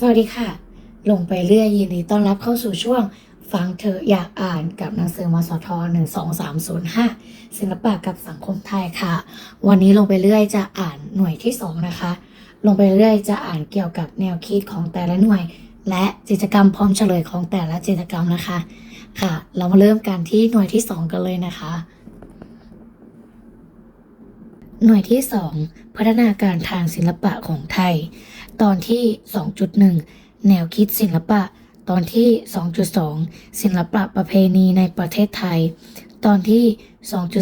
สวัสดีค่ะ ลงไปเรื่อยยินดีต้อนรับเข้าสู่ช่วง ฟังเธออยากอ่านกับหนังสือมสท12305ศิลปะกับสังคมไทยค่ะ วันนี้ลงไปเรื่อยจะอ่านหน่วยที่2นะคะ ลงไปเรื่อยจะอ่านเกี่ยวกับแนวคิดของแต่ละหน่วย และกิจกรรมพร้อมเฉลยของแต่ละกิจกรรมนะคะ ค่ะ เรามาเริ่มกันที่หน่วยที่2กันเลยนะคะหน่วยที่ 2 พัฒนาการทางศิลปะของไทย ตอนที่ 2.1 แนวคิดศิลปะ ตอนที่ 2.2 ศิลปะประเพณีในประเทศไทย ตอนที่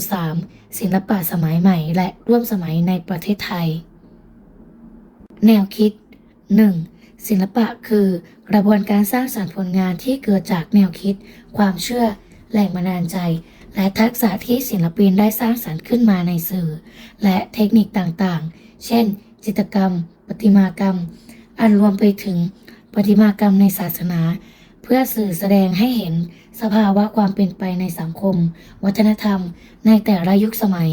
2.3 ศิลปะสมัยใหม่ และร่วมสมัยในประเทศไทย แนวคิด 1. ศิลปะคือกระบวนการสร้างสรรค์ผลงานที่เกิดจากแนวคิด ความเชื่อ แรงบันดาลใจ และทักษะที่ศิลปินได้สร้างสรรค์ขึ้นมาในสื่อ และเทคนิคต่างๆ เช่น จิตรกรรม ประติมากรรม อันรวมไปถึงประติมากรรมในศาสนา เพื่อสื่อแสดงให้เห็นสภาวะความเป็นไปในสังคม วัฒนธรรม ในแต่ละยุคสมัย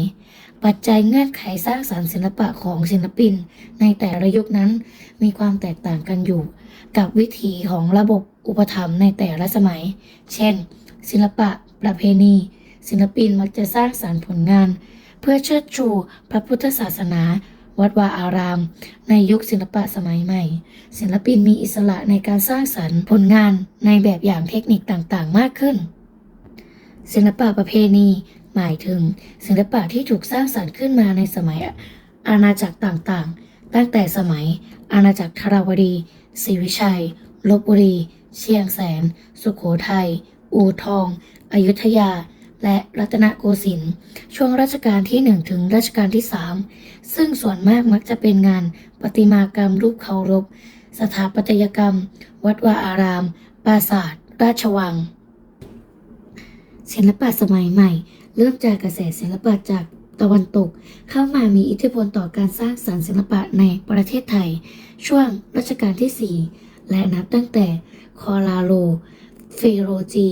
ปัจจัยเงื่อนไขสร้างสรรค์ศิลปะของศิลปิน ในแต่ละยุคนั้นมีความแตกต่างกันอยู่ กับวิถีของระบบอุปถัมภ์ในแต่ละสมัย เช่น ศิลปะ ประเพณี ศิลปินมักจะสร้างสรรค์ผลงาน เพื่อเชิดชูพระพุทธศาสนา วัดวาอาราม ในยุคศิลปะสมัยใหม่ ศิลปินมีอิสระในการสร้างสรรค์ผลงานในแบบอย่างเทคนิคต่างๆ มากขึ้น ศิลปะประเพณี หมายถึง ศิลปะที่ถูกสร้างสรรค์ขึ้นมาในสมัยอาณาจักรต่างๆ ตั้งแต่สมัย อาณาจักรธาราวดีศรีวิชัยลบบุรี เชียงแสน สุโขทัย อู่ทอง อยุธยา และรัตนโกสินทร์ ช่วงรัชกาลที่ 1 ถึงรัชกาลที่ 3 ซึ่งส่วนมากมักจะเป็นงานประติมากรรมรูปเคารพ สถาปัตยกรรม วัดวาอาราม ปราสาท ราชวัง ศิลปะสมัยใหม่ เริ่มจากกระแสศิลปะจากตะวันตก เข้ามามีอิทธิพลต่อการสร้างสรรค์ศิลปะในประเทศไทย ช่วงรัชกาลที่ 4 และนับตั้งแต่คอลาโลเฟโรจี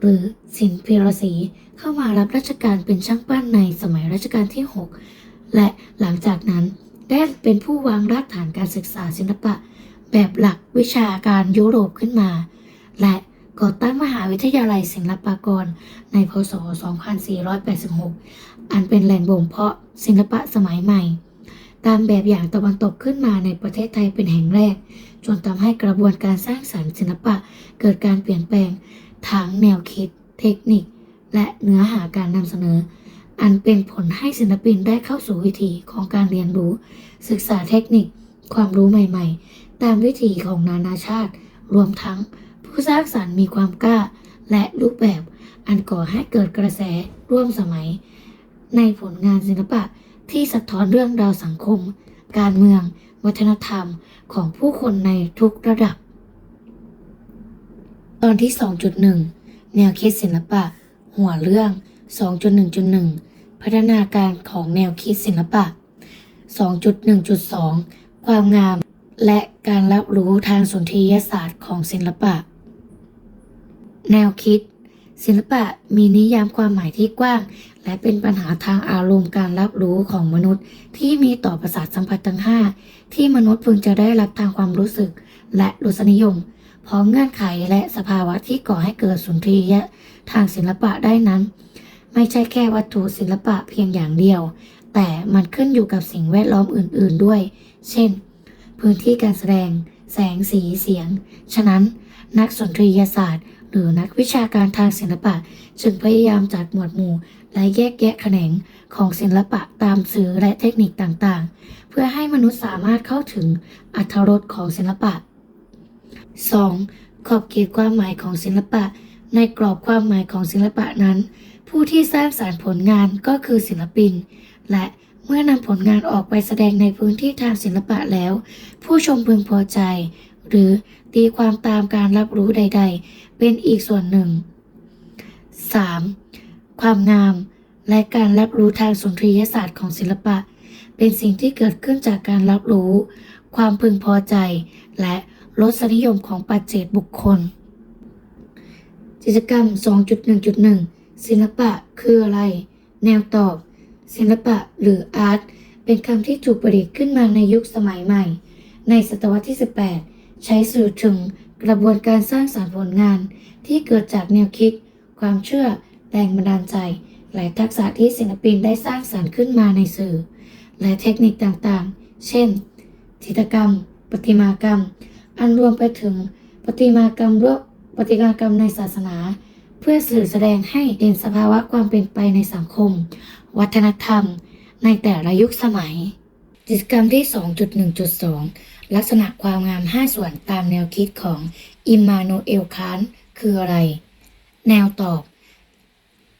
หรือสินเพรศรีเข้ามารับราชการเป็นช่างปั้นในสมัยรัชกาลที่ 6 และหลังจากนั้นได้เป็นผู้วางรากฐานการศึกษาศิลปะ แบบหลักวิชาการยุโรปขึ้นมา และก่อตั้งมหาวิทยาลัยศิลปากรในพศ 2486 อันเป็นแหล่งบ่มเพาะศิลปะสมัยใหม่ ตามแบบอย่างตะวันตกขึ้นมาในประเทศไทยเป็นแห่งแรก จนทำให้กระบวนการสร้างสรรค์ศิลปะเกิดการเปลี่ยนแปลงทางแนวคิด เทคนิค และเนื้อหาการนำเสนอ อันเป็นผลให้ศิลปินได้เข้าสู่วิธีของการเรียนรู้ ศึกษาเทคนิค ความรู้ใหม่ ๆ ตามวิถีของนานาชาติ รวมทั้งผู้สร้างสรรค์มีความกล้า และรูปแบบอันก่อให้เกิดกระแสร่วมสมัย ในผลงานศิลปะที่สะท้อนเรื่องราวสังคม การเมือง วัฒนธรรมของผู้คนในทุกระดับ ตอนที่ 2.1 แนวคิดศิลปะ หัวเรื่อง 2.1.1 พัฒนาการของแนวคิดศิลปะ 2.1.2 ความงาม และการรับรู้ทางสนธิยศาสตร์ของศิลปะ แนวคิด ศิลปะมีนิยามความหมายที่กว้าง และเป็นปัญหาทางอารมณ์การรับรู้ของมนุษย์ ที่มีต่อประสาทสัมผัสทั้ง 5 ที่มนุษย์พึงจะได้รับทางความรู้สึก และรสนิยมพร้อมเงื่อนไขและสภาวะที่ก่อให้เกิดสุนทรียะทางศิลปะได้นั้น ไม่ใช่แค่วัตถุศิลปะเพียงอย่างเดียว แต่มันขึ้นอยู่กับสิ่งแวดล้อมอื่น ๆด้วย เช่น พื้นที่การแสดง แสงสีเสียง ฉะนั้นนักสุนทรียศาสตร์ หรือนักวิชาการทางศิลปะ จึงพยายามจัดหมวดหมู่ และแยกแยะแขนงของศิลปะตามสื่อและเทคนิคต่างๆ เพื่อให้มนุษย์สามารถเข้าถึงอรรถรสของศิลปะ 2. ขอบเขตความหมายของศิลปะ ในกรอบความหมายของศิลปะนั้น ผู้ที่สร้างสารรค์ผลงานก็คือศิลปิน และเมื่อนำผลงานออกไปแสดงในพื้นที่ทางศิลปะแล้ว ผู้ชมพึงพอใจ หรือตีความตามการรับรู้ใด ๆ เป็นอีกส่วนหนึ่ง 3. ความงาม และการรับรู้ทางสุนทรียศาสตร์ของศิลปะ เป็นสิ่งที่เกิดขึ้นจากการรับรู้ ความพึงพอใจ และรสนิยมของปัจเจกบุคคล กิจกรรม 2.1.1 ศิลปะคืออะไร แนวตอบ ศิลปะหรืออาร์ตเป็นคำที่ถูกประดิษฐ์ขึ้นมาในยุคสมัยใหม่ ในศตวรรษที่ 18 ใช้สื่อถึงกระบวนการสร้างสรรค์ผลงาน ที่เกิดจากแนวคิด ความเชื่อแรงบันดาลใจ และทักษะที่ศิลปินได้สร้างสรรค์ขึ้นมาในสื่อ และเทคนิคต่างๆ เช่น จิตรกรรม ประติมากรรม อันรวมไปถึงประติมากรรมรวบประติมากรรมในศาสนา เพื่อสื่อแสดงให้เห็นสภาวะความเป็นไปในสังคม วัฒนธรรม ในแต่ละยุคสมัย กิจกรรมที่ 2.1.2 ลักษณะความงาม 5 ส่วนตามแนวคิดของอิมมานูเอลคานคืออะไร แนวตอบ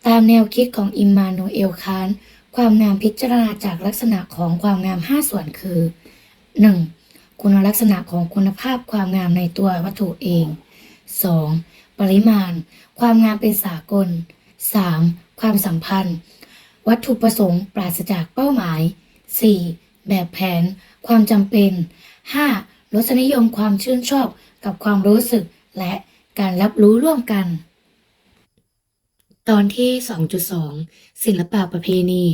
ตามแนวคิดของอิมมานูเอลคานความงามพิจารณาจากลักษณะของความงาม 5 ส่วนคือ 1. คุณลักษณะของคุณภาพความงามในตัววัตถุเอง 2. ปริมาณ ความงามเป็นสากล 3. ความสัมพันธ์ วัตถุประสงค์ปราศจากเป้าหมาย 4. แบบแผน ความจำเป็น 5. รสนิยมความชื่นชอบกับความรู้สึกและการรับรู้ร่วมกัน ตอนที่ 2.2 ศิลปะประเพณี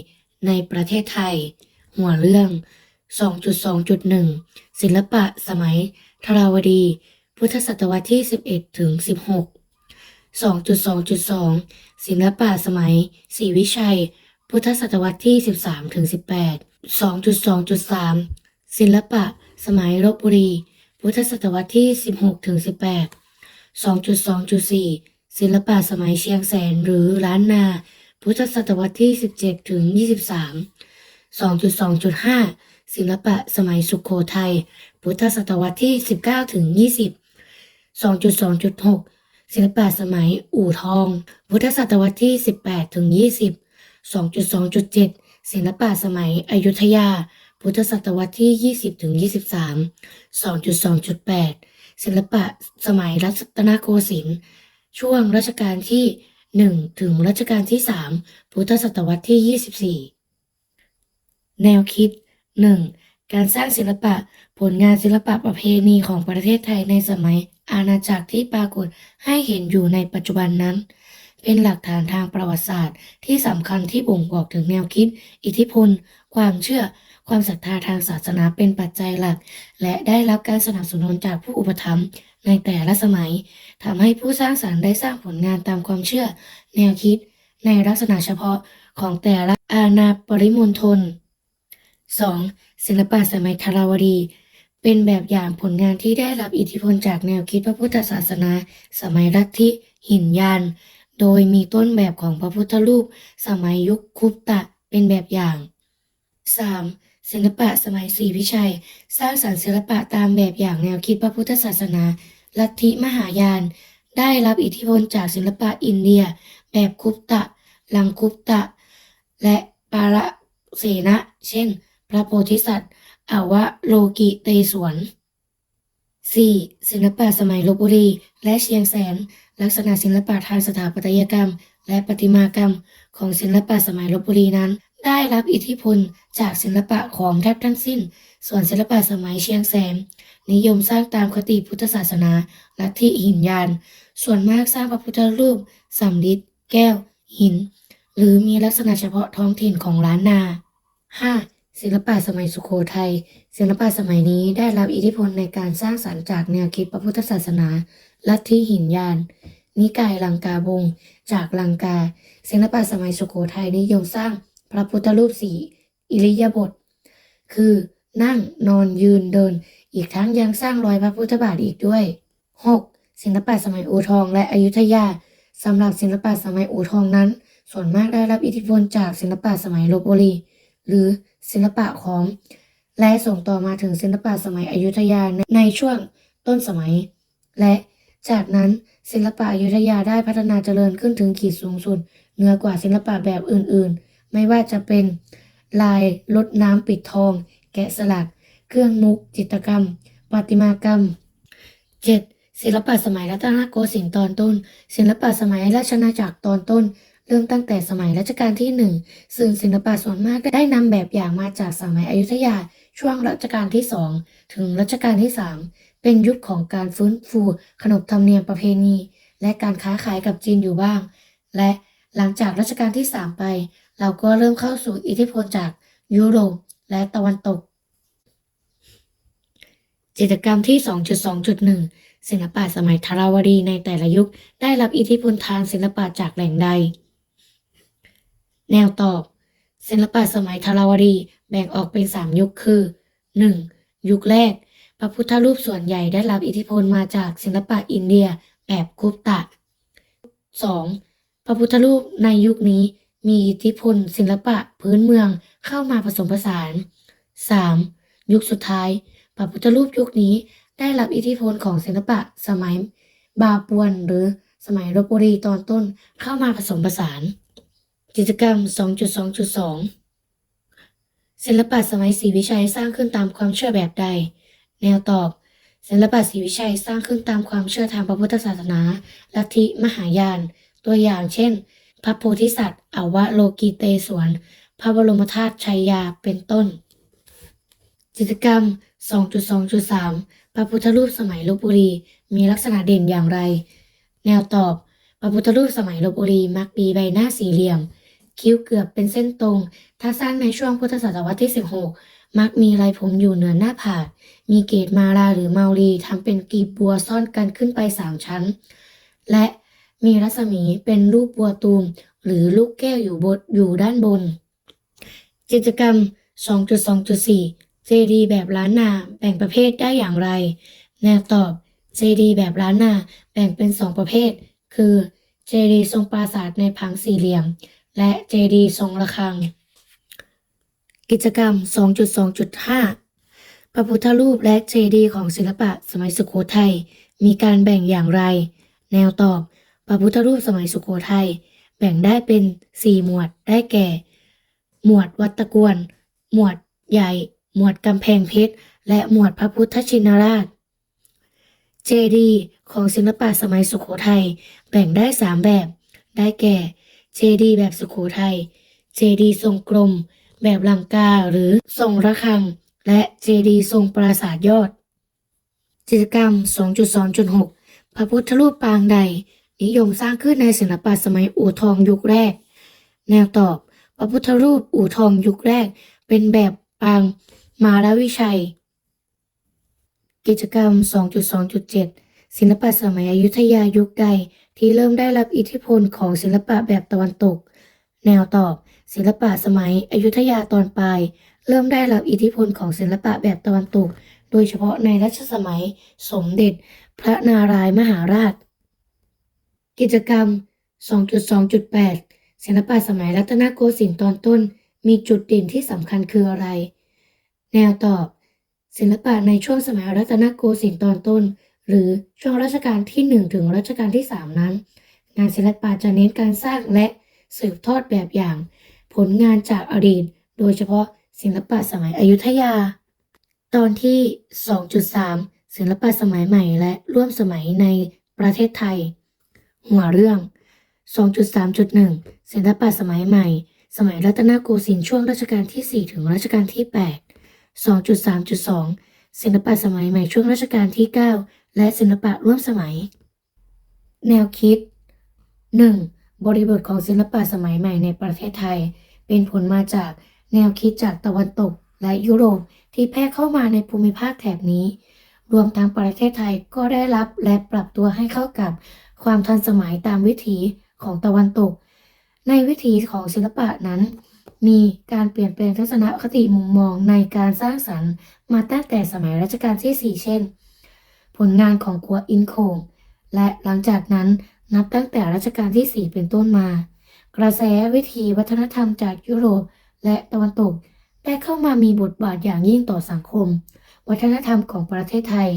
ในประเทศไทย หัวเรื่อง 2.2.1 ศิลปะสมัยธราวดี พุทธศตวรรษที่ 11 ถึง 16 2.2.2 ศิลปะสมัยศรีวิชัย พุทธศตวรรษที่ 13 ถึง 18 2.2.3 ศิลปะสมัยลบบุรี พุทธศตวรรษที่ 16 ถึง 18 2.2.4 ศิลปะสมัยเชียงแสนหรือล้านนา พุทธศตวรรษที่ 17 ถึง 23 2.2.5 ศิลปะสมัยสุขโขทัย พุทธศตวรรษที่ 19 ถึง 20 2.2.6 ศิลปะสมัยอู่ทอง พุทธศตวรรษที่ 18ถึง20 2.2.7 ศิลปะสมัยอยุธยา พุทธศตวรรษที่ 20ถึง23 2.2.8 ศิลปะสมัยรัตนโกสินทร์ช่วงรัชกาลที่ 1 ถึงรัชกาลที่ 3 พุทธศตวรรษที่ 24 แนวคิด 1. การสร้างศิลปะผลงานศิลปะประเพณีของประเทศไทยในสมัย อาณาจักรที่ปรากฏให้เห็นอยู่ในปัจจุบันนั้น เป็นหลักฐานทางประวัติศาสตร์ ที่สำคัญที่บ่งบอกถึงแนวคิด อิทธิพล ความเชื่อ ความศรัทธาทางศาสนาเป็นปัจจัยหลัก และได้รับการสนับสนุนจากผู้อุปถัมภ์ในแต่ละสมัยทำให้ผู้สร้างสรรค์ได้สร้างผลงานตามความเชื่อ แนวคิด ในลักษณะเฉพาะของแต่ละอาณาปริมณฑล 2. ศิลปะสมัยธาราวดี เป็นแบบอย่างผลงานที่ได้รับอิทธิพลจากแนวคิดพระพุทธศาสนา สมัยลัทธิหินยานโดยมีต้นแบบของพระพุทธรูป สมัยยุคคุปตะเป็นแบบอย่าง 3. ศิลปะสมัยศรีวิชัย สร้างสรรค์ศิลปะตามแบบอย่างแนวคิดพระพุทธศาสนา ลัทธิมหายาน ได้รับอิทธิพลจากศิลปะอินเดีย แบบคุปตะ ลังคุปตะ และปาระเสนะ เช่น พระโพธิสัตว์ อาวะโลกิเตศวร 4. ศิลปะสมัยลบบุรีและเชียงแสน ลักษณะศิลปะทางสถาปัตยกรรม และประติมากรรม ของศิลปะสมัยลบบุรีนั้น ได้รับอิทธิพลจากศิลปะของแทบทั้งสิ้น ส่วนศิลปะสมัยเชียงแสน นิยมสร้างตามคติพุทธศาสนาลัทธิหินยาน ส่วนมากสร้างพระพุทธรูปสำริดแก้ว หิน หรือมีลักษณะเฉพาะท้องถิ่นของล้านนา 5. ศิลปะสมัยสุโขทัยศิลปะสมัยนี้ได้รับอิทธิพลในการสร้างสรรค์จากแนวคิดพระพุทธศาสนา ลัทธิหินยาน นิกายลังกาบง จากลังกา ศิลปะสมัยสุโขทัยนิยมสร้างพระพุทธรูปสีอิริยาบถคือนั่งนอนยืนเดิน อีกทั้งยังสร้างรอยพระพุทธบาทอีกด้วย 6. ศิลปะสมัยอู่ทองและอยุธยาสำหรับศิลปะสมัยอู่ทองนั้น ส่วนมากได้รับอิทธิพลจากศิลปะสมัยลบบุรีหรือ ศิลปะของและส่งต่อมาถึงศิลปะสมัยอยุธยาในในช่วงต้นสมัย และจากนั้นศิลปะอยุธยาได้พัฒนาเจริญขึ้นถึงขีดสูงสุดเหนือกว่าศิลปะแบบอื่นๆ ไม่ว่าจะเป็นลายลดน้ำปิดทอง แกะสลัก เครื่องมุก จิตรกรรมประติมากรรม 7. ศิลปะสมัยรัตนโกสินทร์ตอนต้น ศิลปะสมัยราชอาณาจักรตอนต้น เริ่มตั้งแต่สมัยรัชกาลที่หนึ่งซึ่งศิลปะส่วนมากได้นำแบบอย่างมาจากสมัยอยุธยาช่วงรัชกาลที่สองถึงรัชกาลที่สามเป็นยุคของการฟื้นฟูขนบธรรมเนียมประเพณี และการค้าขายกับจีนอยู่บ้าง และหลังจากรัชกาลที่สามไป เราก็เริ่มเข้าสู่อิทธิพลจากยุโรปและตะวันตก จิตรกรรมที่ 2.2.1 ศิลปะสมัยธาราวดีในแต่ละยุคได้รับอิทธิพลทางศิลปะจากแหล่งใด แนวตอบศิลปะสมัยธาราวดีแบ่งออกเป็น 3 ยุคคือ 1. ยุคแรก พระพุทธรูปส่วนใหญ่ได้รับอิทธิพลมาจากศิลปะอินเดียแบบกุปตะ 2. พระพุทธรูปในยุคนี้มีอิทธิพลศิลปะพื้นเมืองเข้ามาผสมผสาน 3. ยุคสุดท้าย พระพุทธรูปยุคนี้ได้รับอิทธิพลของศิลปะสมัยบาปวนหรือสมัยลบบุรีตอนต้นเข้ามาผสมผสาน กิจกรรม 2.2.2 ศิลปะสมัยศรีวิชัยสร้างขึ้นตามความเชื่อแบบใด แนวตอบ ศิลปะศรีวิชัยสร้างขึ้นตามความเชื่อทางพระพุทธศาสนา ลัทธิมหายาน ตัวอย่างเช่น พระโพธิสัตว์อวโลกีเตศวรพระบรมธาตุชัยยาเป็นต้น กิจกรรม 2.2.3 พระพุทธรูปสมัยลบบุรีมีลักษณะเด่นอย่างไร แนวตอบพระพุทธรูปสมัยลบบุรีมักมีใบหน้าสี่เหลี่ยม คิ้วเกือบเป็นเส้นตรง ถ้าสร้างในช่วงพุทธศตวรรษที่ 16 มักมีลายผมอยู่เหนือหน้าผาก มีเกตมาลาหรือเมาลีทำเป็นกีบบัวซ่อนกันขึ้นไปสามชั้น และมีรัศมีเป็นรูปบัวตูม หรือลูกแก้วอยู่บนอยู่ด้านบน กิจกรรม 2.2.4 เจดีแบบล้านนาแบ่งประเภทได้อย่างไร แนวตอบเจดีแบบล้านนาแบ่งเป็นสองประเภท คือเจดีทรงปราสาทในผังสี่เหลี่ยม และเจดีทรงระฆัง กิจกรรม 2.2.5 พระพุทธรูปและเจดีย์ของศิลปะสมัยสุโขทัยมีการแบ่งอย่างไร แนวตอบ พระพุทธรูปสมัยสุโขทัยแบ่งได้เป็น 4 หมวดได้แก่ หมวดวัดตะกวน หมวดใหญ่ หมวดกำแพงเพชร และหมวดพระพุทธชินราช เจดีย์ของศิลปะสมัยสุโขทัยแบ่งได้ 3 แบบ ได้แก่ เจดีย์แบบสุโขทัย เจดีย์ทรงกลม แบบลังกาหรือทรงระฆัง และเจดีย์ทรงปราสาทยอด กิจกรรม 2.2.6 พระพุทธรูปปางใด นิยมสร้างขึ้นในศิลปะสมัยอู่ทองยุคแรก แนวตอบ พระพุทธรูปอู่ทองยุคแรก เป็นแบบปางมาลวิชัย กิจกรรม 2.2.7 ศิลปะสมัยอยุธยายุคใด ที่เริ่มได้รับอิทธิพลของศิลปะแบบตะวันตก แนวตอบ ศิลปะสมัยอยุธยาตอนปลาย เริ่มได้รับอิทธิพลของศิลปะแบบตะวันตก โดยเฉพาะในรัชสมัยสมเด็จ พระนารายมหาราช กิจกรรม 2.2.8 ศิลปะสมัยรัตนโกสินทร์ตอนต้น มีจุดเด่นที่สำคัญคืออะไร แนวตอบ ศิลปะในช่วงสมัยรัตนโกสินทร์ตอนต้น หรือช่วงรัชกาลที่ 1 ถึงรัชกาลที่ 3 นั้น งานศิลปะจะเน้นการสร้างและสืบทอดแบบอย่าง ผลงานจากอดีต โดยเฉพาะศิลปะสมัยอยุธยา ตอนที่ 2.3 ศิลปะสมัยใหม่และร่วมสมัยในประเทศไทย หัวเรื่อง 2.3.1 ศิลปะสมัยใหม่ สมัยรัตนโกสินทร์ช่วงรัชกาลที่ 4 ถึงรัชกาลที่ 8 2.3.2 ศิลปะสมัยใหม่ช่วงรัชกาลที่ 9 และศิลปะร่วมสมัย แนวคิด 1. บริบทของศิลปะสมัยใหม่ในประเทศไทย เป็นผลมาจากแนวคิดจากตะวันตกและยุโรปที่แพร่เข้ามาในภูมิภาคแถบนี้ รวมทั้งประเทศไทยก็ได้รับและปรับตัวให้เข้ากับความทันสมัยตามวิถีของตะวันตก ในวิถีของศิลปะนั้น มีการเปลี่ยนแปลงทัศนคติมุมมองในการสร้างสรรค์ มาตั้งแต่สมัยรัชกาลที่ 4 เช่น ผลงานของกัวอินโคง และหลังจากนั้นนับตั้งแต่รัชกาลที่ 4 เป็นต้นมา กระแสวิถีวัฒนธรรมจากยุโรปและตะวันตก ได้เข้ามามีบทบาทอย่างยิ่งต่อสังคม วัฒนธรรมของประเทศไทย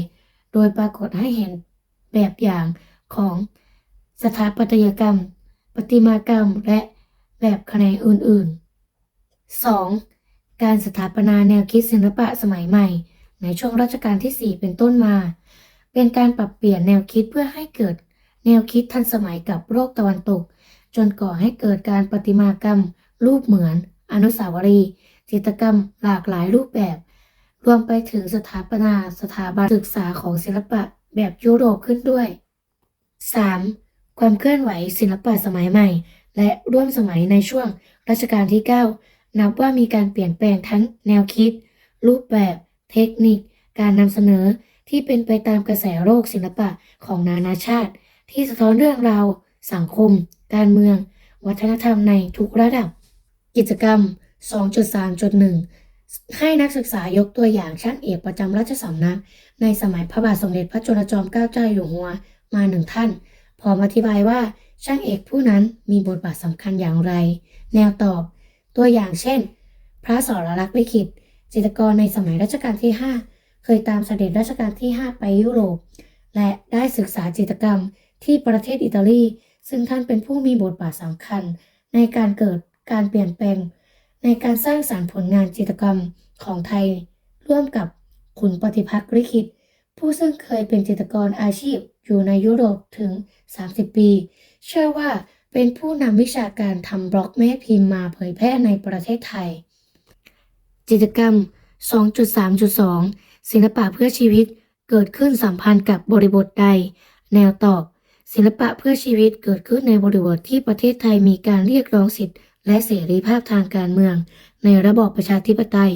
โดยปรากฏให้เห็นแบบอย่างของสถาปัตยกรรม ประติมากรรมและแบบแขนงอื่นๆ 2. การสถาปนาแนวคิดศิลปะสมัยใหม่ ในช่วงรัชกาลที่ 4 เป็นต้นมา เป็นการปรับเปลี่ยนแนวคิดเพื่อให้เกิด แนวคิดทันสมัยกับโลกตะวันตก จนก่อให้เกิดการประติมากรรม รูปเหมือน อนุสาวรีย์จิตรกรรมหลากหลายรูปแบบ รวมไปถึงสถาปนาสถาบันศึกษาของศิลปะแบบยุโรปขึ้นด้วย 3. ความเคลื่อนไหวศิลปะสมัยใหม่ และร่วมสมัยในช่วงรัชกาลที่ 9 นับว่ามีการเปลี่ยนแปลงทั้งแนวคิด รูปแบบ เทคนิค การนำเสนอที่เป็นไปตามกระแสโลกศิลปะของนานาชาติ ที่สะท้อนเรื่องราว สังคม การเมือง วัฒนธรรมในทุกระดับ กิจกรรม 2.3.1 ให้นักศึกษายกตัวอย่างช่างเอกประจำราชสำนัก ในสมัยพระบาทสมเด็จพระจุลจอมเกล้าเจ้าอยู่หัวมาหนึ่งท่าน พร้อมอธิบายว่าช่างเอกผู้นั้นมีบทบาทสำคัญอย่างไร แนวตอบ ตัวอย่างเช่น พระสรลักษณ์ลิขิต จิตรกรในสมัยรัชกาลที่ 5 เคยตามเสด็จรัชกาลที่ 5 ไปยุโรป และได้ศึกษาจิตรกรรมที่ประเทศอิตาลี ซึ่งท่านเป็นผู้มีบทบาทสำคัญ ในการเกิดการเปลี่ยนแปลง ในการสร้างสารรค์ผลงานจิตรกรรมของไทย ร่วมกับขุนปฏิพักษ์ลิขิต ผู้ซึ่งเคยเป็นจิตรกรอาชีพอยู่ในยุโรปถึง 30 ปี เชื่อว่า เป็นผู้นำวิชาการทำบล็อกแม่พิมพ์มาเผยแพร่ในประเทศไทย จิตกรรม 2.3.2 ศิลปะเพื่อชีวิตเกิดขึ้นสัมพันธ์กับบริบทใด แนวตอบ ศิลปะเพื่อชีวิตเกิดขึ้นในบริบทที่ประเทศไทยมีการเรียกร้องสิทธิและเสรีภาพทางการเมือง ในระบอบประชาธิปไตย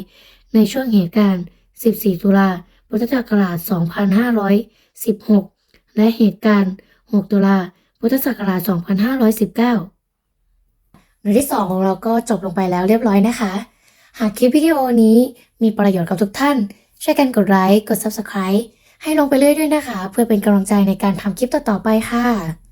ในช่วงเหตุการณ์ 14 ตุลาพุทธศักราช 2516 และเหตุการณ์ 6 ตุลา พุทธศักราช 2519 หน่วยที่ 2 ของเราก็จบลงไปแล้วเรียบร้อยนะคะ หากคลิปวิดีโอนี้มีประโยชน์กับทุกท่าน ช่วยกันกดไลค์ กด Subscribe ให้ลงไปเรื่อยด้วยนะคะ เพื่อเป็นกำลังใจในการทำคลิปต่อๆไปค่ะ